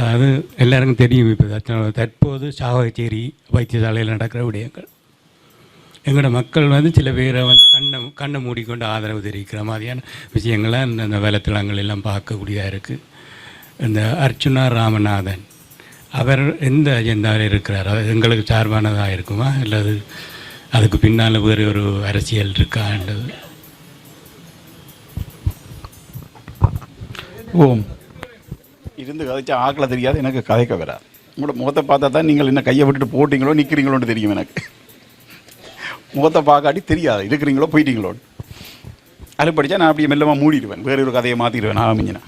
அதாவது எல்லாருக்கும் தெரியும் இப்போ தற்போது சாவகச்சேரி வைத்தியசாலையில் நடக்கிற விடயங்கள். எங்களோட மக்கள் வந்து சில பேரை வந்து கண்ணை கண்ணை மூடிக்கொண்டு ஆதரவு தெரிவிக்கிற மாதிரியான விஷயங்களை இந்த இந்த வலைத்தளங்கள் எல்லாம் பார்க்கக்கூடியதாக இருக்குது இந்த அர்ச்சுனா ராமநாதன் அவர் எந்த அஜெண்டாவில் இருக்கிறார்? அது எங்களுக்கு சார்பானதாக இருக்குமா? அல்லது அதுக்கு பின்னால் வேறு ஒரு அரசியல் இருக்கான்றது ஓம். இருந்து கதைச்சா ஆக்களை தெரியாது எனக்கு கதைக்க வராது உங்களோட முகத்தை பார்த்தா தான் நீங்கள் என்ன கையை விட்டுட்டு போட்டிங்களோ நிற்கிறீங்களோன்னு தெரியும் எனக்கு. முகத்தை பார்க்காட்டி தெரியாது இருக்கிறீங்களோ போயிட்டீங்களோன்னு. அது படித்தா நான் அப்படியே மெல்லமாக மூடிடுவேன். வேற ஒரு கதையை மாற்றிடுவேன் நான் அமைஞ்சினா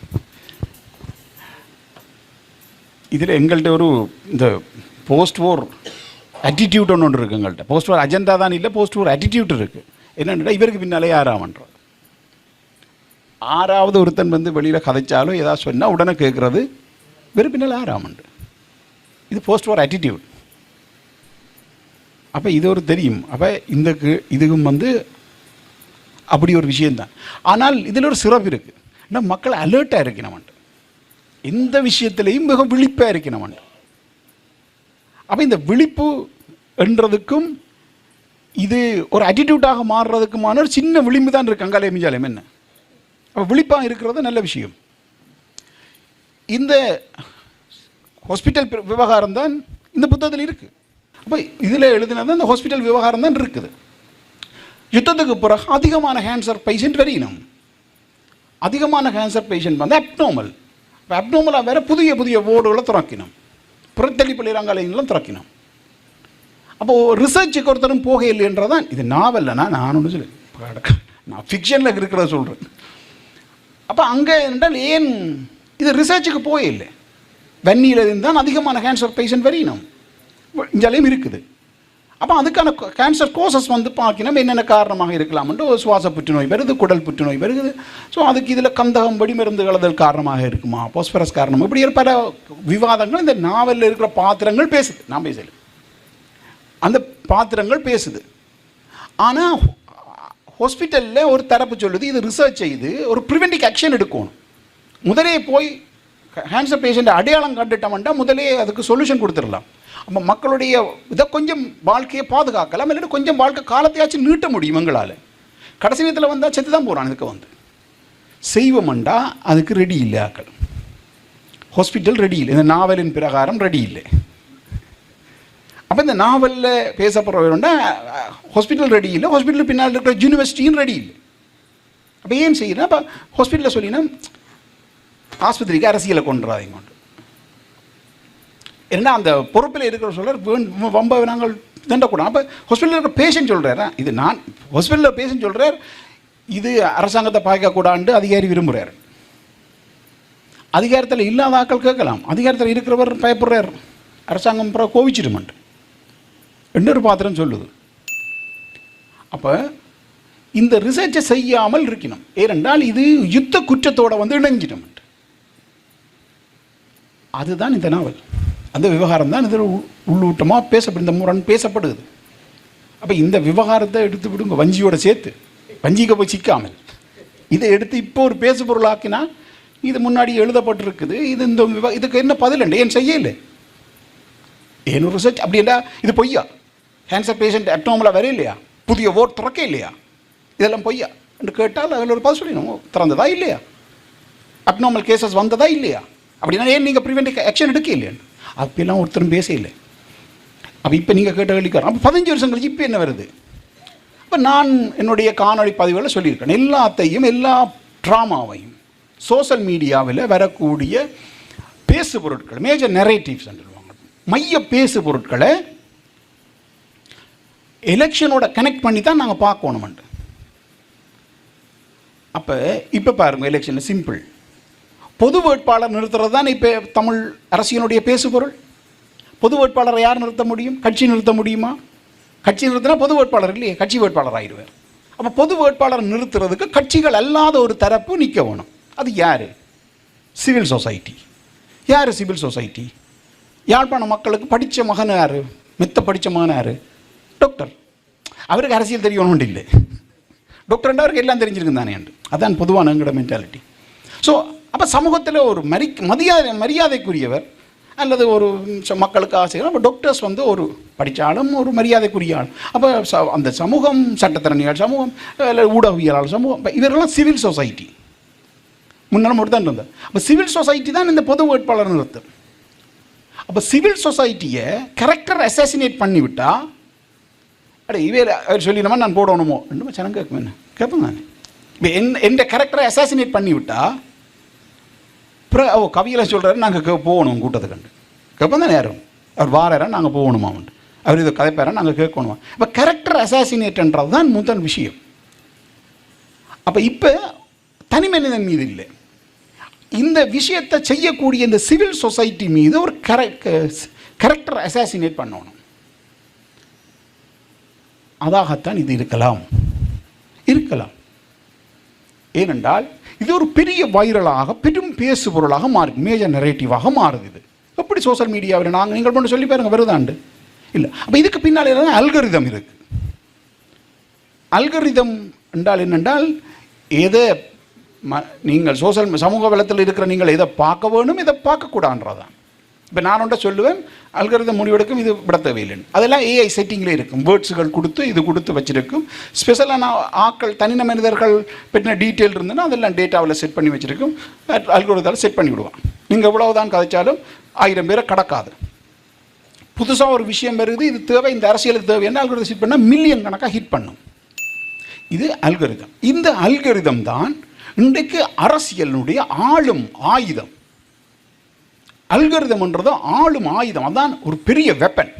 இதில் எங்கள்கிட்ட ஒரு இந்த போஸ்ட் ஓர் அட்டிடியூட் ஒன்று ஒன்று இருக்குது எங்கள்கிட்ட போஸ்ட் ஓர் அஜெண்டா தான் இல்லை போஸ்ட் ஓர் attitude இருக்குது என்னென்னா இவருக்கு பின்னாலே ஆறாமன்றோம் ஆறாவது ஒருத்தன் வந்து வெளியில் கதைச்சாலும் ஏதாவது சொன்னால் உடனே கேட்குறது. வெறுப்பினால் ஆறாமண்டு இது போஸ்ட் வார் ஆட்டிடியூட் அப்போ இது ஒரு தெரியும். அப்போ இந்த இதுவும் வந்து அப்படி ஒரு விஷயம்தான். ஆனால் இதில் ஒரு சிறப்பு இருக்குது இன்னும் மக்கள் அலர்ட்டாக இருக்கணும் எந்த விஷயத்திலையும் மிக விழிப்பாக இருக்கணும் அப்போ இந்த விழிப்பு என்றதுக்கும் இது ஒரு attitude-ஆக மாறுறதுக்குமான ஒரு சின்ன விளிம்பு தான் இருக்குது அங்காலே மிஞ்சாலையும் என்ன? அப்போ விழிப்பாக இருக்கிறது நல்ல விஷயம். இந்த ஹாஸ்பிட்டல் விவகாரம் தான் இந்த புத்தகத்தில் இருக்குது அப்போ இதில் எழுதினது இந்த ஹாஸ்பிட்டல் விவகாரம் தான் இருக்குது. யுத்தத்துக்கு பிறகு அதிகமான கேன்சர் பேஷண்ட் வரையினும் அதிகமான கேன்சர் பேஷண்ட் வந்து அப்னோமல் இப்போ அப்னோமலாக வேறு புதிய புதிய வார்டுகளை திறக்கணும் புறத்தள்ளி பள்ளிரங்காலயங்களும் திறக்கணும் அப்போ ரிசர்ச்சுக்கு ஒருத்தரும் போக இல்லைன்றதான் இது நாவல்லனா நான் ஒன்று சொல்லி நான் ஃபிக்ஷனில் இருக்கிறத சொல்கிறேன் அப்போ அங்கே என்றால் ஏன்? இது ரிசர்ச்சுக்கு போயில்லை வன்னியில் இருந்தால் அதிகமான கேன்சர் பேஷண்ட் வரையணும் இங்கேயும் இருக்குது. அப்போ அதுக்கான கேன்சர் கோசஸ் வந்து பார்க்கணும் என்னென்ன காரணமாக இருக்கலாம்ன்ட்டு ஒரு சுவாச புற்றுநோய் வருது குடல் புற்றுநோய் வருது. ஸோ அதுக்கு இதில் கந்தகம் வெடிமருந்து கலதல் காரணமாக இருக்குமா? போஸ்பரஸ் காரணம்? இப்படி பல விவாதங்கள் இந்த நாவலில் இருக்கிற பாத்திரங்கள் பேசுது. நான் பேசல. அந்த பாத்திரங்கள் பேசுது. ஆனால் ஹாஸ்பிட்டலில் ஒரு தரப்பு சொல்லுது இது ரிசர்ச் செய்து ஒரு ப்ரிவென்டிவ் ஆக்ஷன் எடுக்கணும். முதலே போய் கேன்சர் பேஷண்ட் அடையாளம் கண்டுட்டோம்னா முதலே அதுக்கு சொல்யூஷன் கொடுத்துடலாம். அப்போ மக்களுடைய இதை கொஞ்சம் வாழ்க்கையை பாதுகாக்கலாம் இல்லாட்டி கொஞ்சம் வாழ்க்கை காலத்தையாச்சும் நீட்ட முடியும் எங்களால். கடைசி நேரத்தில் வந்தால் செத்து தான் போகிறான் இதுக்கு வந்து. செய்வோம்ண்டா அதுக்கு ரெடி இல்லை ஆக்கள். ஹாஸ்பிட்டல் ரெடி இல்லை. இந்த நாவலின் பிரகாரம் ரெடி இல்லை. அப்போ இந்த நாவலில் பேசப்படுறவருண்டா ஹாஸ்பிட்டல் ரெடி இல்லை ஹாஸ்பிட்டல் பின்னால் இருக்கிற யூனிவர்சிட்டியும் ரெடி இல்லை. அப்போ ஏன் செய்யணும் அப்போ ஹாஸ்பிட்டலில் சொல்லினா ஆஸ்பத்திரிக்கு அரசியலை கொண்டுறாதீங்க கொண்டு ஏன்னா அந்த பொறுப்பில் இருக்கிற சொல்கிறார் வம்ப நாங்கள் தண்டக்கூடாது. அப்போ ஹாஸ்பிட்டலில் இருக்கிற பேஷண்ட் சொல்கிறாரா இது நான் ஹாஸ்பிட்டலில் பேஷண்ட் சொல்கிறார் இது அரசாங்கத்தை பார்க்கக்கூடாண்டு அதிகாரி விரும்புகிறார் அதிகாரத்தில் இல்லாத ஆக்கள் கேட்கலாம். அதிகாரத்தில் இருக்கிறவர் பயப்படுறார். அரசாங்கம் அப்புறம் இன்னொரு பாத்திரம் சொல்லுது. அப்போ இந்த ரிசர்ச்சை செய்யாமல் இருக்கணும். ஏனென்றால் இது யுத்த குற்றத்தோடு வந்து இணைஞ்சிடும். அதுதான் இந்த நாவல். அந்த விவகாரம் தான் இதில் உள்ளூட்டமாக பேசப்படும் இந்த முரண் பேசப்படுது. அப்போ இந்த விவகாரத்தை எடுத்து விடுங்க. வஞ்சியோட சேர்த்து. வஞ்சிக்கு போய் சிக்காமல். இதை எடுத்து இப்போ ஒரு பேசு பொருளாக்கினா இது முன்னாடி எழுதப்பட்டிருக்குது. இது இந்த விவ இதுக்கு என்ன பதில்? இல்லை ஏன் செய்யலை? ஏன் ரிசர்ச் அப்படின்னா இது பொய்யா? கேன்சர் பேஷண்ட் அப்னோமலாக வர இல்லையா? புதிய ஓட் திறக்க இல்லையா? இதெல்லாம் பொய்யா? என்று கேட்டால் அதில் ஒரு பதில் சொல்லணும் திறந்ததா இல்லையா? அப்னாமல் கேசஸ் வந்ததா இல்லையா? அப்படின்னா ஏன் நீங்கள் ப்ரிவென்டிவ் ஆக்ஷன் எடுக்க இல்லையான்னு அப்பெல்லாம் ஒருத்தரும் பேச இல்லை அப்போ இப்போ நீங்கள் கேட்ட கேள்விக்காரன். அப்போ பதினஞ்சு வருஷம் கழிச்சு இப்போ என்ன வருது? அப்போ நான் என்னுடைய காணொலி பதிவுகளில் சொல்லியிருக்கேன். எல்லாத்தையும் எல்லா ட்ராமாவையும் சோஷியல் மீடியாவில் வரக்கூடிய பேசு பொருட்கள் மேஜர் நெரேட்டிவ்ஸ் சொல்லுவாங்க. மைய பேசு பொருட்களை எலெக்ஷனோட கனெக்ட் பண்ணி தான் நாங்கள் பார்க்கணுமெண்டு அப்போ இப்போ பாருங்கள் எலெக்ஷனில் சிம்பிள் பொது வேட்பாளர் நிறுத்துறது தான் இப்போ தமிழ் அரசியலுடைய பேசுபொருள். பொது வேட்பாளரை யார் நிறுத்த முடியும்? கட்சி நிறுத்த முடியுமா? கட்சி நிறுத்தினா பொது வேட்பாளர் இல்லையே கட்சி வேட்பாளர் ஆயிடுவார். அப்போ பொது வேட்பாளர் நிறுத்துறதுக்கு கட்சிகள் அல்லாத ஒரு தரப்பு நிற்க வேணும். அது யார்? Civil society. யார் சிவில் சொசைட்டி? யாழ்ப்பாண மக்களுக்கு படித்த மகன் யார்? மித்த படித்த மகன் யார்? டாக்டர் அவருக்கு அரசியல் தெரியணும்னு இல்லை. டாக்டர் அவருக்கு எல்லாம் தெரிஞ்சிருக்கு தானே அதான் பொதுவான எங்களோட மென்டாலிட்டி ஸோ அப்போ சமூகத்தில் ஒரு மரி மரியாதை மரியாதைக்குரியவர் அல்லது ஒரு மக்களுக்கு ஆசைகள் அப்போ டாக்டர்ஸ் வந்து ஒரு படித்தாலும் ஒரு மரியாதைக்குரிய ஆள். அப்போ ச- அந்த சமூகம் சட்டத்திறனியால் சமூகம் இல்லை ஊடகவியலாளர் சமூகம் இப்ப இவரெல்லாம் சிவில் சொசைட்டி முன்னாள் மட்டும் தான் இருந்தார். அப்போ சிவில் சொசைட்டி தான் இந்த பொது வேட்பாளர் நிறுத்தும். அப்போ சிவில் சொசைட்டியை கரெக்டர் அசாசினேட் பண்ணிவிட்டால் அட இவர் அவர் சொல்லிடுமா நான் போடணுமோ? ரெண்டுமே சனம் கேட்கும் என்ன? கேட்பேன் நான் இப்போ என் எந்த கேரக்டரை அசாசினேட் பண்ணிவிட்டா அப்புறம் ஓ கவியில் சொல்கிறாரு நாங்கள் கே போகணும் கூட்டத்தை கண்டு கேட்போம் தானே யாரும்? அவர் வாராரா நாங்கள் போகணுமா உண்டு அவர் இதை கதைப்பாரா நாங்கள் கேட்கணுமா? இப்போ கரெக்டர் அசாசினேட்ன்றது தான் முதல் விஷயம். அப்போ இப்போ தனி மனிதன் மீது இல்லை. இந்த விஷயத்தை செய்யக்கூடிய இந்த சிவில் சொசைட்டி மீது ஒரு கரெக்டர் அசாசினேட் பண்ணணும். அதாகத்தான் இது இருக்கலாம். இருக்கலாம். ஏனென்றால் இது ஒரு பெரிய வைரலாக பெரும் பேசு பொருளாக மேஜர் நெரேட்டிவாக மாறுது இது. எப்படி சோசியல் மீடியாவில் நாங்கள் நீங்கள் பண்ண சொல்லி பாருங்க வருதாண்டு இல்லை அப்போ இதுக்கு பின்னால் என்ன அல்கரிதம் இருக்கு. அல்கரிதம் என்றால் என்னென்றால் எதை ம நீங்கள் சோஷியல் சமூக வளத்தில் இருக்கிற நீங்கள் எதை பார்க்க வேணும் இதை பார்க்கக்கூடாதுன்றதான் இப்போ நான் ஒன்றை சொல்லுவேன் அல்கரிதம் முடிவெடுக்கும் இது விட தேவையில்லைன்னு அதெல்லாம் ஏஐ செட்டிங்கில் இருக்கும். வேர்ட்ஸுகள் கொடுத்து இது கொடுத்து வச்சுருக்கும். ஸ்பெஷலான ஆக்கள் தனின மனிதர்கள் பற்றின டீட்டெயில் இருந்ததுன்னா அதெல்லாம் டேட்டாவில் செட் பண்ணி வச்சுருக்கும். அல்கரிதால் செட் பண்ணி விடுவான். நீங்கள் எவ்வளவுதான் கதைச்சாலும் ஆயிரம் பேரை கடக்காது. புதுசாக ஒரு விஷயம் வருது இது தேவை இந்த அரசியலுக்கு தேவை. என்ன அல்கரிதம் செட் பண்ணால் மில்லியன் கணக்காக ஹிட் பண்ணும். இது அல்கரிதம் இந்த அல்கரிதம் தான் இன்றைக்கு அரசியலினுடைய ஆளும் ஆயுதம். அல்கரிதம்ன்றது ஆளும் ஆயுதம். அதான் ஒரு பெரிய வெப்பன்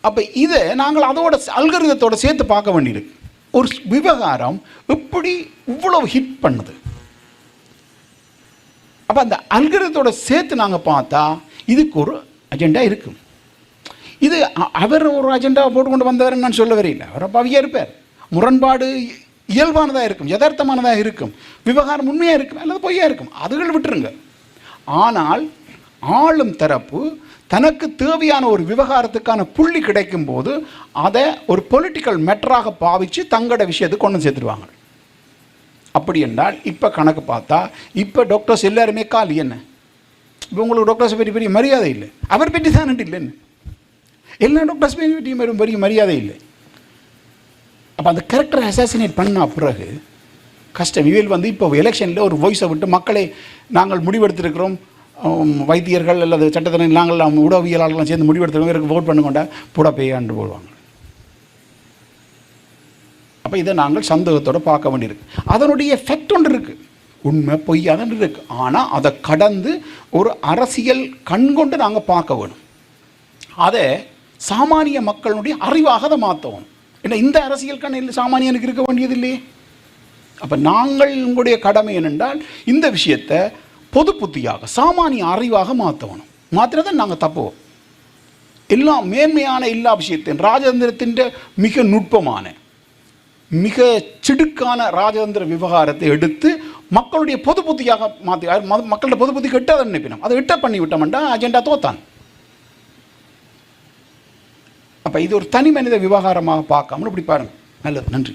அப்போ இதை நாங்கள் அதோட அல்கரிதத்தோட சேர்த்து பார்க்க வேண்டியிருக்கு ஒரு விவகாரம் எப்படி இவ்வளவு ஹிட் பண்ணுது? அப்போ அந்த அல்கரிதத்தோட சேர்த்து நாங்கள் பார்த்தா இதுக்கு ஒரு அஜெண்டா இருக்கும். இது அ- அவர் ஒரு அஜெண்டாவை போட்டுக்கொண்டு வந்தவர் நான் சொல்ல வரையில்லை அவர் பவியாக இருப்பார். முரண்பாடு இயல்பானதாக இருக்கும் யதார்த்தமானதாக இருக்கும். விவகாரம் உண்மையாக இருக்கும் அல்லது பொய்யாக இருக்கும். அதுகள் விட்டுருங்க. ஆனால் ஆளும் தரப்பு தனக்கு தேவையான ஒரு விவகாரத்துக்கான புள்ளி கிடைக்கும் போது அதை ஒரு பொலிட்டிக்கல் மேட்டராக பாவித்து தங்களோட விஷயத்துக்கு கொண்டு சேர்த்துருவாங்க. அப்படி என்றால் இப்போ கணக்கு பார்த்தா இப்போ டாக்டர்ஸ் எல்லாருமே காலி என்ன? இப்போ உங்களுக்கு டாக்டர்ஸ் பற்றி பெரிய மரியாதை இல்லை. அவர் பற்றி தான் இல்லைன்னு எல்லா டாக்டர்ஸ் பற்றி பெரிய பெரிய மரியாதை இல்லை. அப்போ அந்த கேரக்டர் அசாசினேட் பண்ண பிறகு கஷ்டம். இவையில் வந்து இப்போ எலெக்ஷனில் ஒரு வாய்ஸை விட்டு மக்களை நாங்கள் முடிவெடுத்திருக்கிறோம். வைத்தியர்கள் அல்லது சட்டத்தினை நாங்கள் உடவியலாளர்கள்லாம் சேர்ந்து முடிவெடுத்திருக்கோம் இவருக்கு ஓட் கொண்ட புட பேயாண்டு போடுவாங்க. அப்போ இதை நாங்கள் சந்தேகத்தோடு பார்க்க வேண்டியிருக்கு. அதனுடைய எஃபெக்ட் ஒன்று இருக்குது உண்மை பொய்யாதான் இருக்கு. ஆனால் அதை கடந்து ஒரு அரசியல் கண்கொண்டு நாங்கள் பார்க்க வேணும். அதை சாமானிய மக்களுடைய அறிவாக அதை மாற்றணும் ஏன்னா இந்த அரசியல் கண்ணில் சாமானியனுக்கு இருக்க வேண்டியது இல்லையே அப்போ நாங்கள் உங்களுடைய கடமை என்னென்றால் இந்த விஷயத்தை பொது புத்தியாக சாமானிய அறிவாக மாற்றணும் மாத்திரதான் நாங்கள் தப்புவோம். எல்லா மேன்மையான எல்லா விஷயத்தையும் ராஜதந்திரத்தின் மிக நுட்பமான மிக சிடுக்கான ராஜதந்திர விவகாரத்தை எடுத்து மக்களுடைய பொது புத்தியாக மாற்றி மக்களோட பொது புத்தி கெட்டாத நினைப்பினோம். அதை விட்ட பண்ணி விட்டோம்டா அஜெண்டா தோத்தான். அப்போ இது ஒரு தனி மனித விவகாரமாக பார்க்காமல் இப்படி பாருங்கள் நல்லது நன்றி.